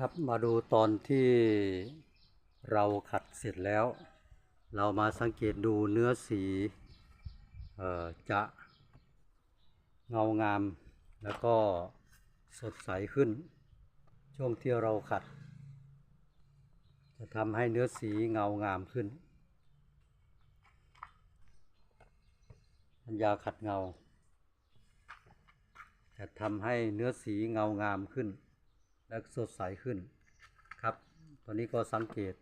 ครับมาดูตอนที่เราขัดเสร็จแล้ว เรามาสังเกตดูเนื้อสีเอ่อจะเงางาม แล้วก็สดใสขึ้น ช่วงที่เราขัด จะทำให้เนื้อสีเงางามขึ้นยาขัดเงา จะทำให้เนื้อสีเงางามขึ้น และสดใสขึ้นครับ ตอนนี้ก็สังเกต